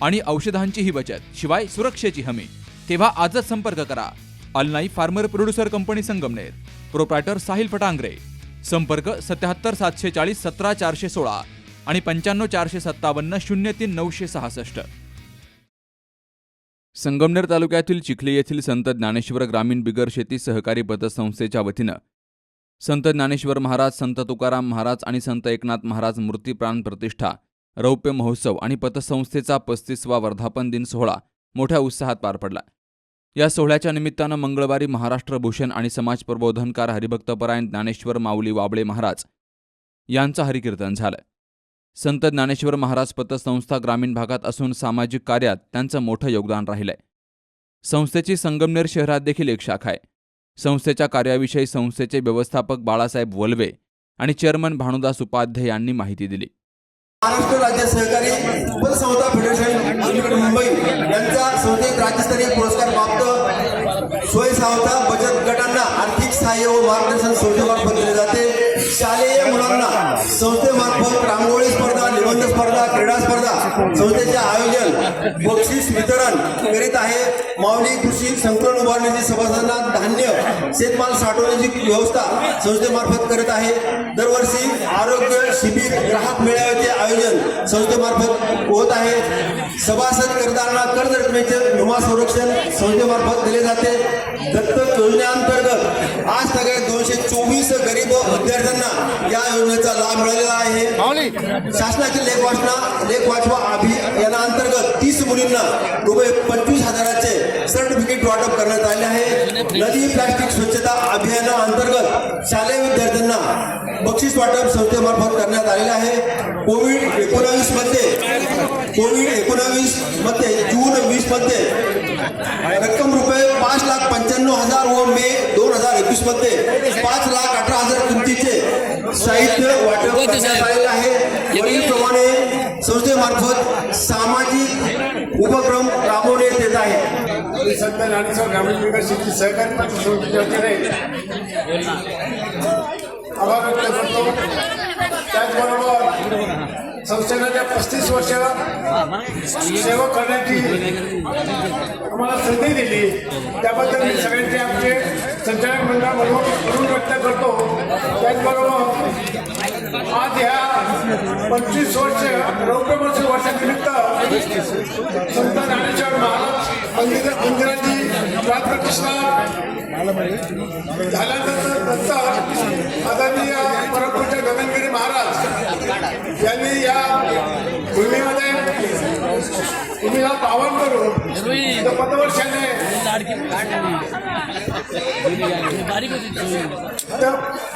आणि औषधांचीही बचत शिवाय सुरक्षेची हमी. तेव्हा आजच संपर्क करा. अलनाई farmer producer company Sangamner. Proprietor Sahil Phatangare. संपर्क सत्याहत्तर सातशे चाळीस सतरा चारशे सोळा आणि पंच्याण्णव चारशे सत्तावन्न शून्य तीन नऊशे सहासष्ट. संगमनेर तालुक्यातील चिखली येथील संत ज्ञानेश्वर ग्रामीण बिगर शेती सहकारी पतसंस्थेच्या वतीनं संत ज्ञानेश्वर महाराज संत तुकाराम महाराज आणि संत एकनाथ महाराज मूर्ती प्राण प्रतिष्ठा रौप्य महोत्सव आणि पतसंस्थेचा पस्तीसवा वर्धापन दिन सोहळा मोठ्या उत्साहात पार पडला. या सोहळ्याच्या निमित्तानं मंगळवारी महाराष्ट्र भूषण आणि समाज प्रबोधनकार हरिभक्तपरायण ज्ञानेश्वर माऊली वाबळे महाराज यांचं हरिकीर्तन झालं. संत ज्ञानेश्वर महाराज पतसंस्था ग्रामीण भागात असून सामाजिक कार्यात त्यांचं मोठं योगदान राहिलंय. संस्थेची संगमनेर शहरात देखील एक शाखा आहे. संस्थेच्या कार्याविषयी संस्थेचे व्यवस्थापक बाळासाहेब वलवे आणि चेअरमन भानुदास उपाध्याय यांनी माहिती दिली. महाराष्ट्र राज्य सहकारी पतसंस्था फेडरेशन अलीगड मुंबई यांचा संस्थेत राज्यस्तरीय पुरस्कार प्राप्त स्वयंसंस्था बचत गटांना आर्थिक सहाय्य व मार्गदर्शन संस्थेमार्फत दिले जाते. शालेय मुलांना संस्थेमार्फत रांगोळी स्पर्धा निबंध स्पर्धा क्रीडा स्पर्धा संस्थेचे आयोजन बक्षीस वितरण करीत आहे. माऊली कृषी संकलन उभारण्याची सभासदांना धान्य शेतमाल साठवण्याची व्यवस्था संस्थेमार्फत करत आहे. दरवर्षी आरोग्य शिबिर ग्राहक मेळाव्याचे आयोजन संस्थेमार्फत होत आहे. सभासद करताना कर्ज रकमेचे विमा संरक्षण संस्थेमार्फत दिले जाते. दत्तक योजनेअंतर्गत आज सगळे दोनशे चोवीस गरीब विद्यार्थ्यांना या योजनेचा लाभ मिळालेला आहे. शासनाची लेख वाचना लेख वाचवा अभियानाअंतर्गत तीस मुलींना रुपये पंचवीस हजाराचे सर्टिफिकेट वाटप करण्यात आले आहे. नदी प्लास्टिक स्वच्छता अभियाना अंतर्गत शालेय विद्यार्थ्यांना बक्षीस वाटप संस्थेमार्फत करण्यात आलेले आहे. कोविड एकोणावीसमध्ये कोविड एकोणावीसमध्ये जून वीसमध्ये रक्कम रुपये पाच लाख पंच्याण्णव हजार व मे दोन हजार एकवीसमध्ये पाच लाख अठरा हजार किमतीचे साहित्य वाटप करण्यात आलेले आहे. वरीलप्रमाणे संस्थेमार्फत सामाजिक उपक्रम राबवण्यात येत आहे. संत ज्ञानेश्वर ग्रामीण विकास शेती सहकारी पतसंस्थेच्या वतीने आभार व्यक्त करतो. त्याचबरोबर संस्थेनं पस्तीस वर्षाला सेवा करण्याची आम्हाला संधी दिली त्याबद्दल मी सगळ्यांचे आमचे संचालक मंडळ म्हणून व्यक्त करतो. त्याचबरोबर आज ह्या पंचवीस वर्ष रौप्य वर्ष वर्षानिमित्त संत ज्ञानेश्वर महाराज मंदिर मंदिराची प्राणप्रतिष्ठा झाल्यानंतर नंतर आदरणीय परमपूज्य गगनगिरी महाराज यांनी या भूमीमध्ये भूमीला पावन करून त्या पदवर्षाने त्या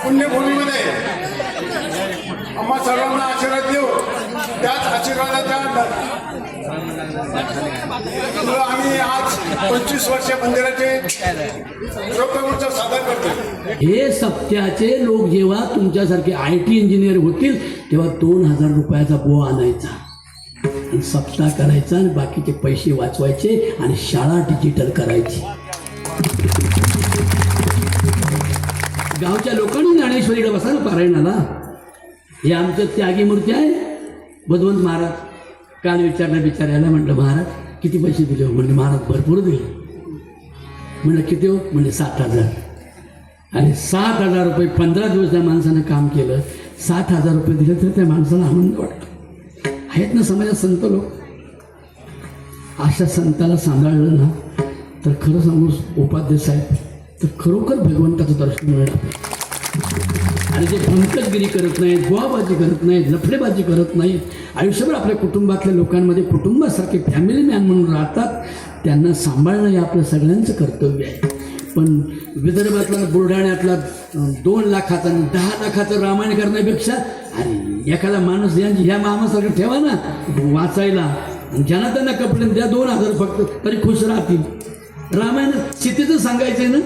पुण्यभूमीमध्ये आम्हा सर्वांना आशीर्वाद देऊ. त्याच आशीर्वादाच्या आम्ही आज पंचवीस वर्ष मंदिराचे रोपमहोत्सव सादर करतो. हे सत्याचे लोक जेव्हा तुमच्यासारखे आय टी इंजिनियर होतील तेव्हा दोन हजार रुपयाचा बो आणायचा. आणि सप्ताह करायचा आणि बाकीचे पैसे वाचवायचे आणि शाळा डिजिटल करायची. गावच्या लोकांनी ज्ञानेश्वरीकडे बसा ना पारायणाला हे आमचं त्यागी मूर्ती आहे. बुधवंत महाराज काल विचारलं विचारायला म्हटलं महाराज किती पैसे दिले हो? म्हणलं महाराज भरपूर दिले. म्हणलं किती हो? म्हणजे सात हजार. आणि सात हजार रुपये पंधरा दिवस त्या माणसानं काम केलं. सात हजार रुपये दिले तर त्या माणसाला आनंद वाटतो. आहेत ना समाजात संत लोक? अशा संताला सांभाळलं ना तर खरं सांगू उपाध्याय साहेब तर खरोखर भगवंताचं दर्शन मिळणार आणि जे भंकटगिरी करत नाहीत गोवाबाजी करत नाहीत लफडेबाजी करत नाहीत आयुष्यभर आपल्या कुटुंबातल्या लोकांमध्ये कुटुंबासारखे फॅमिली मॅन म्हणून राहतात त्यांना सांभाळणं हे आपलं सगळ्यांचं कर्तव्य आहे. पण विदर्भातला बुलढाण्यातला दोन लाखाचा आणि दहा लाखाचं रामायण करण्यापेक्षा अरे एखादा माणूस यांची ह्या मामासारखं ठेवा ना वाचायला. आणि ज्यांना त्यांना कपडे द्या दोन हजार फक्त तरी खुश राहतील. रामायण सीतेचं आहे ना?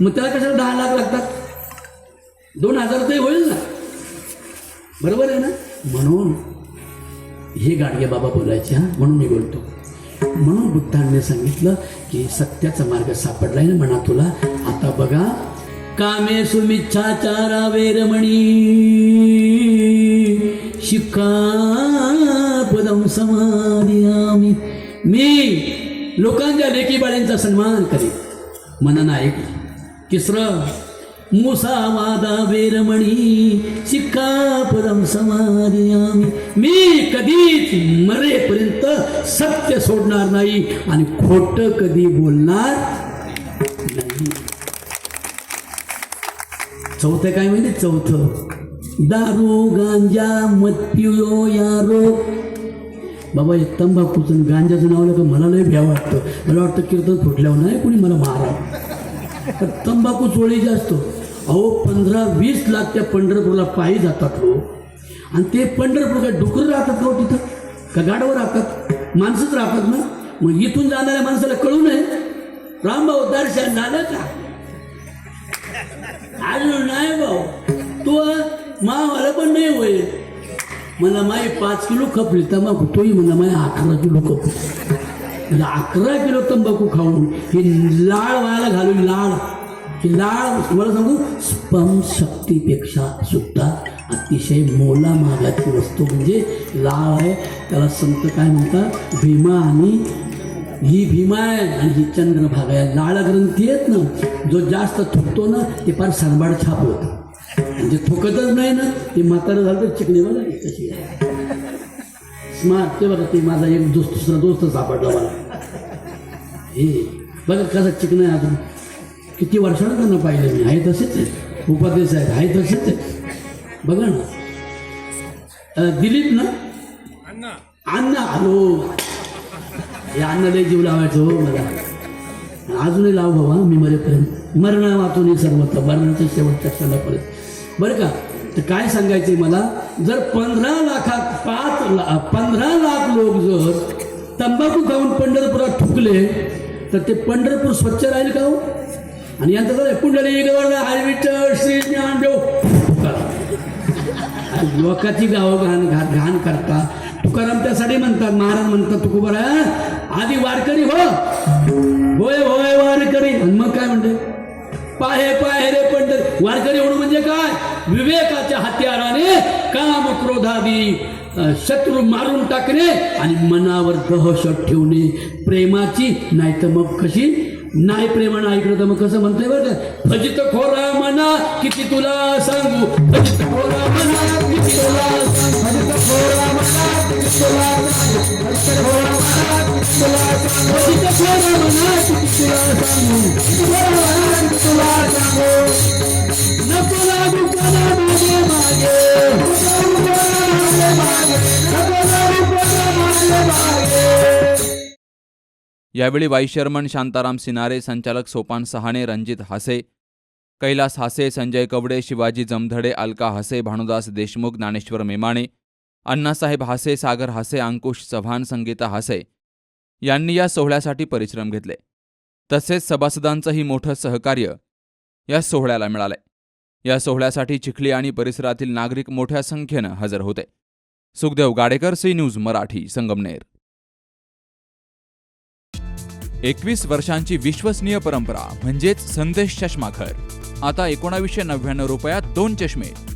मग त्याला कशाला दहा लाख लागतात? दोन हजार ते होईल ना. बरोबर आहे ना? म्हणून हे गाडगे बाबा बोलायचे हा? म्हणून मी बोलतो. म्हणून बुद्धांनी सांगितलं की सत्याचा मार्ग सापडलाय ना म्हणा तुला. आता बघा कामे सुमिच्छाचारा वेरमणी. शिका पदम समाधियामी मी लोकांच्या लेकीबाळींचा सन्मान करीन. मनानं ऐकलं. तिसरं मुसावादा वेरमणी शिक्कापदम समाधियामी मी कधीच मरेपर्यंत सत्य सोडणार नाही आणि खोट कधी बोलणार नाही. चौथं काय म्हणजे चौथं. दारू गांजा मद पियो यारो बाबा एक तंबाखूचं गांजाचं नाव आलं का मला लय भ्या वाटतं. मला वाटतं कीर्तन फुटल्यावर नाही कोणी मला मारा तंबाखू चोळी असतो अहो पंधरा वीस लाख त्या पंढरपूरला पायी जातात लोक आणि ते पंढरपूर काय डुकर राहतात का हो तिथं? का गाडवर राहतात? माणसंच राहतात ना? मग इथून जाणाऱ्या माणसाला कळू नये. रामभाऊ दर्शन झालं का? आलो नाही भाऊ. तो मावाला पण नाही होईल. मला माई पाच किलो खपली तंबाखू तोही मला माई अकरा किलो खपली. अकरा किलो तंबाखू खाऊन हे लाळ व्हायला घालून लाळ ही लाळ तुम्हाला सांगू स्पम शक्तीपेक्षा सुद्धा अतिशय मोला मागाची वस्तू म्हणजे लाळ आहे. त्याला संत काय म्हणतात? भीमा आणि ही भीमा आहे आणि ही चंद्रभागा आहे. लाळ ग्रंथी आहेत ना जो जास्त थुकतो ना ते फार सरबाड छाप होतं. म्हणजे थुकतच नाही ना ते म्हातारं झालं तर चिकणी तशी. आहे स्मार्ट ते बघा ते माझा एक दोस्त दुसरा दोस्त सापडला मला. हे बघा कसा चिकन आहे अजून किती वर्षानं त्यांना पाहिलं मी. आहे तसेच आहे. उपाध्यक्ष आहेत. आहे तसेच आहे. बघा ना. दिलीप ना? अण्णा. हॅलो. हे अण्णा लय जीव लावायचं हो मला. अजूनही लाव बाबा मी मरेपर्यंत. मरण वाचून सर्वत्र मरणाच्या शेवटच्या क्षणापर्यंत. बरं का? तर काय सांगायचंय मला? जर पंधरा लाखात पाच ला पंधरा लाख लोक जर तंबाखू खाऊन पंढरपुरात थुकले तर ते पंढरपूर स्वच्छ राहील का हो? आणि यांचं जर कुंडली गवळला हरविठ्ठल श्री ज्ञानदेव देव लोकाची गाव घाण घात घाण करता. तुकाराम त्यासाठी म्हणतात महाराज म्हणतात तुकोबर आधी वारकरी हो. होय होय वारकरी. मग काय म्हणते? पाहे पाहे. वारकरी होणं म्हणजे काय? विवेकाच्या हत्याराने काम क्रोधादी शत्रू मारून टाकणे आणि मनावर दहशत ठेवणे. प्रेमाची नाही तर मग कशी? नाही प्रेमानं ऐकलं तर मग कसं म्हणतंय बरं का? भजित खोरा मना किती तुला सांगू? भजित खोरा मना किती तुला सांगू? यावेळी वाईस चेअरमन शांताराम सिनारे संचालक सोपान सहाणे रणजित हासे कैलास हासे संजय कवडे शिवाजी जमधडे अलका हासे भानुदास देशमुख ज्ञानेश्वर मेमाणे अण्णासाहेब हासे सागर हासे अंकुश चव्हाण संगीता हासे यांनी या सोहळ्यासाठी परिश्रम घेतले. तसेच सभासदांचंही मोठं सहकार्य या सोहळ्याला मिळालंय या सोहळ्यासाठी चिखली आणि परिसरातील नागरिक मोठ्या संख्येनं हजर होते. Sukhdev Gadekar C news Marathi Sangamner. एकवीस वर्षांची विश्वसनीय परंपरा म्हणजेच संदेश चष्माघर. आता एकोणावीसशे नव्याण्णव रुपयात दोन चष्मे.